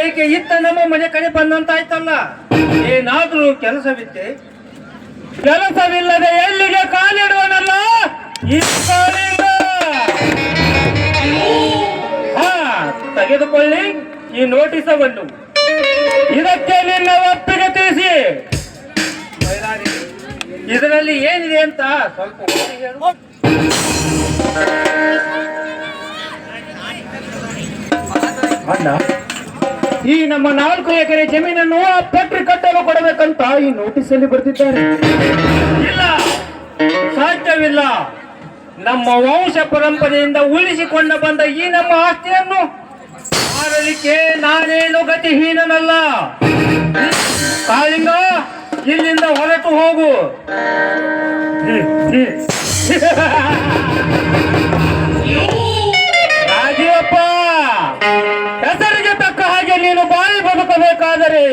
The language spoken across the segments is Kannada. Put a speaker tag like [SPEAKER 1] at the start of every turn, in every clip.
[SPEAKER 1] ಏಕೆ ಇತ್ತ ನಮ್ಮ ಮನೆ ಕಡೆ ಬಂದಂತಾಯ್ತಲ್ಲ? ಏನಾದ್ರೂ ಕೆಲಸವಿತ್ತೆ? ಕೆಲಸವಿಲ್ಲದೆ ಎಲ್ಲಿಗೆ ಕಾಲಿಡುವನಲ್ಲ? ಈ ಹಾ, ತೆಗೆದುಕೊಳ್ಳಿ ಈ ನೋಟಿಸವನ್ನು. ಇದಕ್ಕೆ ನಿನ್ನ ಒಪ್ಪಿಗೆ ತಿಳಿಸಿ. ಇದರಲ್ಲಿ ಏನಿದೆ ಅಂತ ಸ್ವಲ್ಪ. ಅಣ್ಣ ಈ ನಮ್ಮ ನಾಲ್ಕು ಎಕರೆ ಜಮೀನನ್ನು ಆ ಫ್ಯಾಕ್ಟ್ರಿ ಕಟ್ಟಲು ಕೊಡಬೇಕಂತ ಈ ನೋಟಿಸ್ ಅಲ್ಲಿ ಬರ್ತಿದ್ದಾರೆ ಇಲ್ಲ ಸಾಧ್ಯವಿಲ್ಲ. ನಮ್ಮ ವಂಶ ಪರಂಪರೆಯಿಂದ ಉಳಿಸಿಕೊಂಡು ಬಂದ ಈ ನಮ್ಮ ಆಸ್ತಿಯನ್ನು ಮಾರಲಿಕ್ಕೆ ನಾನೇನು ಗತಿಹೀನನಲ್ಲ. ಕಾಳಿಂಗ ಇಲ್ಲಿಂದ ಹೊರಟು ಹೋಗು. ಬದುಕಬೇಕಾದರೆ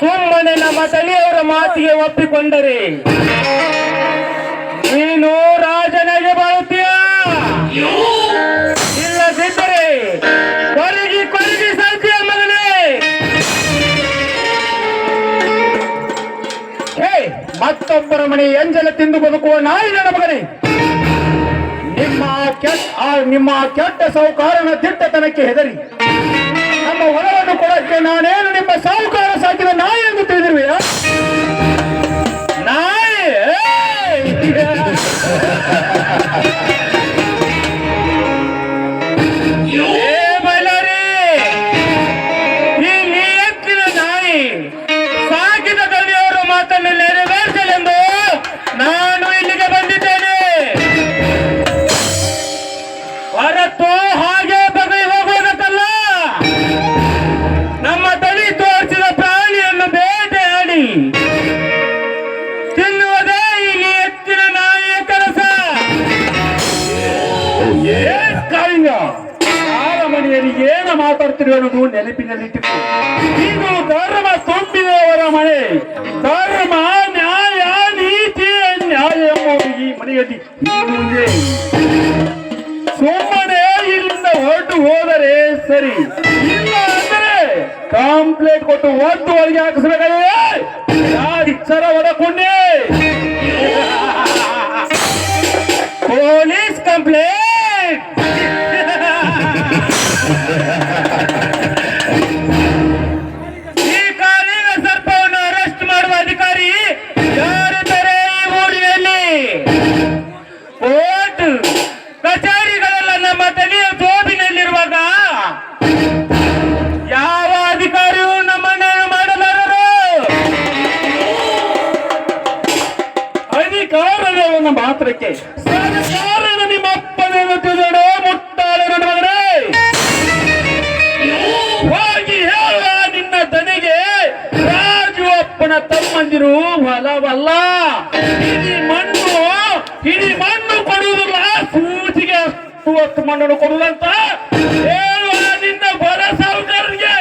[SPEAKER 1] ಸುಮ್ಮನೆ ನಮ್ಮ ತಲೆಯವರ ಮಾತಿಗೆ ಒಪ್ಪಿಕೊಂಡರೆ. ನೀನು ರಾಜನಿಗೆ ಬಾಳುತ್ತೀಯ ಇಲ್ಲದಿದ್ದರೆ ಕೊರಗಿ ಕೊರಗಿ ಸಾಧ್ಯ ಮಗನೇ. ಹೇ ಮತ್ತೊಬ್ಬರ ಮನೆ ಎಂಜಲ ತಿಂದು ಬದುಕುವ ನಾಯಿ ನನ್ನ ಮಗನೇ. ನಿಮ್ಮ ಕೆಟ್ಟ ನಿಮ್ಮ ಕೆಟ್ಟ ಸೌಕಾರನ ದಿಟ್ಟತನಕ್ಕೆ ಹೆದರಿ. ನಾನೇನು ನಿಮ್ಮ ಸಾಹುಕಾರ ತಿನ್ನುವುದೇ ಈ ಎತ್ತಿನ ನಾಯಿಯ ಕೆಲಸ ಏನ್ ಕಾಳಿಂಗ ಮನೆಯಲ್ಲಿ ಏನು ನೆನಪಿನಲ್ಲಿಟ್ಟಿತ್ತು ಇದು ಧರ್ಮ ತುಂಬಿದವರ ಮನೆ. ಧರ್ಮ ನ್ಯಾಯ ನೀತಿ ನ್ಯಾಯ ಎಂಬುದು ಈ ಮನೆಯಲ್ಲಿ ಸುಮ್ಮನೆ ಇಲ್ಲಿಂದ ಹೊರಟು ಹೋದರೆ ಸರಿ. ಇಲ್ಲ ಅಂದರೆ ಕಾಂಪ್ಲೇಂಟ್ ಕೊಟ್ಟು ಒಟ್ಟು ಒಳಗೆ ಹಾಕಿಸಬೇಕಾದ್ರೆ சரவண குண்டி ಅಧಿಕಾರವನ್ನು ಮಾತ್ರಕ್ಕೆ. ನಿಮ್ಮ ಅಪ್ಪನೇ ತಿಳಿದೋ ಮುಟ್ಟಾಳೆ ನನ್ನ ಮಗನೇ? ಹೋಗಿ ಹೇಳ ನಿನ್ನ ದನಿಗೆ ರಾಜು ಅಪ್ಪನ ತಮ್ಮಂದಿರು ಹೊಲವಲ್ಲ. ಇಡಿ ಮಣ್ಣು ಇಡಿ ಮಣ್ಣು ಕೊಡುವುದಿಲ್ಲ ಸೂಚಿಗೆ ಅಷ್ಟು ಹೊತ್ತು ಮಣ್ಣನ್ನು ಕೊಡುವಂತ ಹೇಳುವ ನಿನ್ನ ಬರ ಸಾಹುಕಾರರಿಗೆ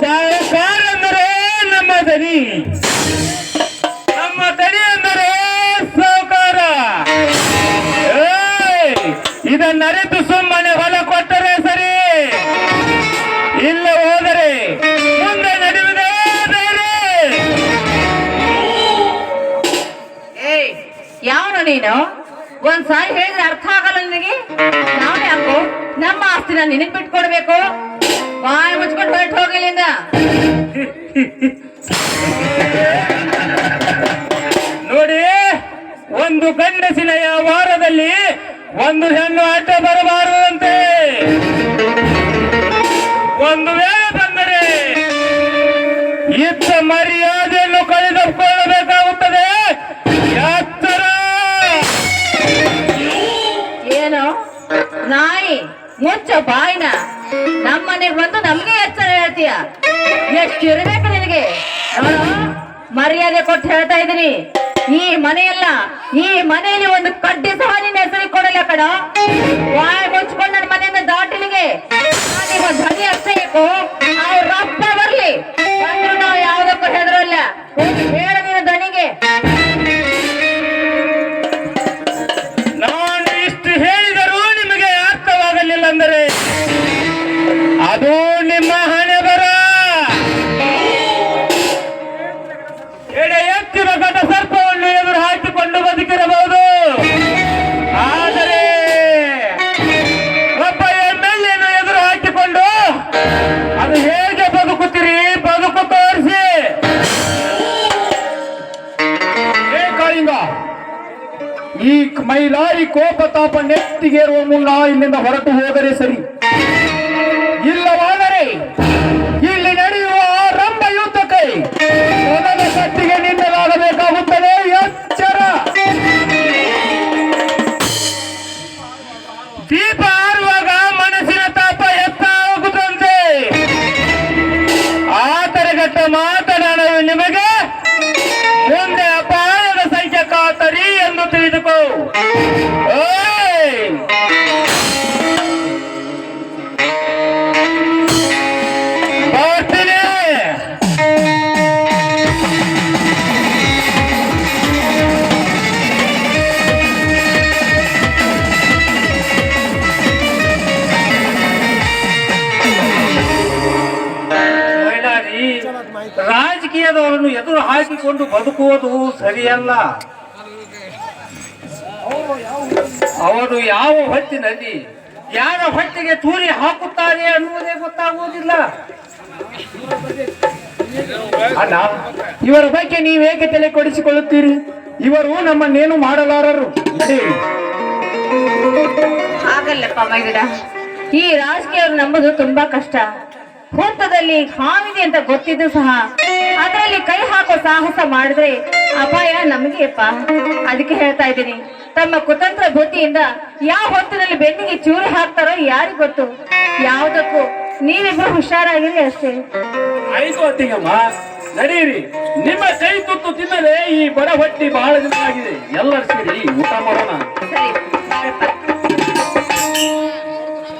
[SPEAKER 1] ಸಾಹುಕಾರ ಅಂದರೆ ನಮ್ಮ ತಡಿ ಅಂದರೆ ಸಾಹುಕಾರ ಏಯ್! ಇದನ್ನರಿತು ಸುಮ್ಮನೆ ಹೊಲ ಕೊಟ್ಟರೆ ಸರಿ. ಇಲ್ಲ ಹೋದರೆ ಮುಂದೆ ನಡೆಯುವುದೇ
[SPEAKER 2] ಏಯ್, ಯಾವನು ನೀನು? ಒಂದ್ ಸಾರಿ ಹೇಳಿದ್ರೆ ಅರ್ಥ ಆಗಲ್ಲ ನನಗೆ? ನಾವು ಯಾಕೋ ನಮ್ಮ ಆಸ್ತಿನ ನಿನಗ್ ಬಿಟ್ಕೊಡ್ಬೇಕು. ಬಾಯ್ ಮುಚ್ಕೊಂಡು ಹೊರಟು ಹೋಗಲಿಂದ
[SPEAKER 1] ನೋಡಿ ಒಂದು ಗಂಡಸಿನ ವಾರದಲ್ಲಿ ಒಂದು ಹೆಣ್ಣು ಅಡ್ಡ ಬರಬಾರದಂತೆ. ಒಂದು ವೇಳೆ ಬಂದರೆ ಇತ್ತ ಮರ್ಯಾದೆಯನ್ನು ಕಳೆದುಕೊಳ್ಳಬೇಕಾಗುತ್ತದೆ. ಎತ್ತರ
[SPEAKER 2] ಏನು? ನಾಯಿ? ಮುಚ್ಚ ಬಾಯ್ನ? ನಮ್ಮನೆಗ್ ಬಂದು ನಮ್ಗೆ ಎಚ್ಚರ ಹೇಳ್ತೀಯ? ಎಷ್ಟು ಇರ್ಬೇಕು ನಿನಗೆ? ಮರ್ಯಾದೆ ಕೊಟ್ಟು ಹೇಳ್ತಾ ಇದ್ದೀನಿ. ಈ ಮನೆಯಲ್ಲ, ಈ ಮನೆಯಲ್ಲಿ ಒಂದು ಕಡ್ಡಿ ಸಹ ನಿನ್ನ ಹೆಸರಿಗೆ ಕೊಡಲ್ಲ ಕಣ. ವಾಯ್ ಮುಚ್ಕೊಂಡು ನನ್ನ ಮನೆಯಿಂದ ದಾಟಿಲಿಗೆ ಧ್ವನಿ ಹಚ್ಚಬೇಕು. ಅವ್ರ ರಪ್ಪ ಬರ್ಲಿ. ಬಂದ್ರು ನಾವು ಯಾವ್ದಕ್ಕೂ ಹೆದರಲ್ಲ. ಹೇಳ ನೀನು ಧ್ವನಿಗೆ.
[SPEAKER 3] ಈ ಮೈಲಾರಿ ಕೋಪ ತಾಪ ನೆತ್ತಿಗೇರುವ ಮುನ್ನ ಇಲ್ಲಿಂದ ಹೊರಟು ಹೋದರೆ ಸರಿ. ಇಲ್ಲವಾದರೆ
[SPEAKER 1] ಹಾಕಿಕೊಂಡು ಬದುಕುವುದು ಸರಿಯಲ್ಲ. ಅವರು ಯಾವ ಹೊತ್ತಿನಲ್ಲಿ ಯಾರ ಹೊಟ್ಟಿಗೆ ತೂರಿ ಹಾಕುತ್ತಾರೆ ಅನ್ನುವುದೇ ಗೊತ್ತಾಗುವುದಿಲ್ಲ.
[SPEAKER 3] ಅಲ್ಲ, ಇವರ ಬಗ್ಗೆ ನೀವೇಕೆ ತಲೆ ಕೊಡಿಸಿಕೊಳ್ಳುತ್ತೀರಿ ಇವರು ನಮ್ಮನ್ನೇನು ಮಾಡಲಾರರು.
[SPEAKER 2] ಆಗಲ್ಲಪ್ಪ ಮೈದುಡ, ಈ ರಾಜಕೀಯ ನಂಬುದು ತುಂಬಾ ಕಷ್ಟ. ಹುತ್ತದಲ್ಲಿ ಹಾವಿದೆ ಅಂತ ಗೊತ್ತಿದ್ದು ಸಹ ಅದರಲ್ಲಿ ಕೈ ಹಾಕೋ ಸಾಹಸ ಮಾಡಿದ್ರೆ ಅಪಾಯ ನಮಗೆಪ್ಪ ಅದಕ್ಕೆ ಹೇಳ್ತಾ ಇದ್ದೀನಿ ತಮ್ಮ ಕುತಂತ್ರ ಬುದ್ಧಿಯಿಂದ ಯಾವ ಹೊತ್ತಿನಲ್ಲಿ ಬೆನ್ನಿಗೆ ಚೂರು ಹಾಕ್ತಾರೋ ಯಾರಿಗ್ ಗೊತ್ತು? ಯಾವುದಕ್ಕೂ ನೀವಿಬ್ರು ಹುಷಾರಾಗಿರಿ ಅಷ್ಟೇ.
[SPEAKER 1] ಆಯ್ತು ಅತ್ತಿಗಮ್ಮ ನಡೀರಿ. ನಿಮ್ಮ ಕೈ ತುತ್ತು ತಿನ್ನಲೇ ಈ ಬಡ ಹೊಟ್ಟಿ ಬಹಳ ದಿನ ಆಗಿದೆ. ಎಲ್ಲರೂ ಸೇರಿ ಊಟ ಮಾಡೋಣ.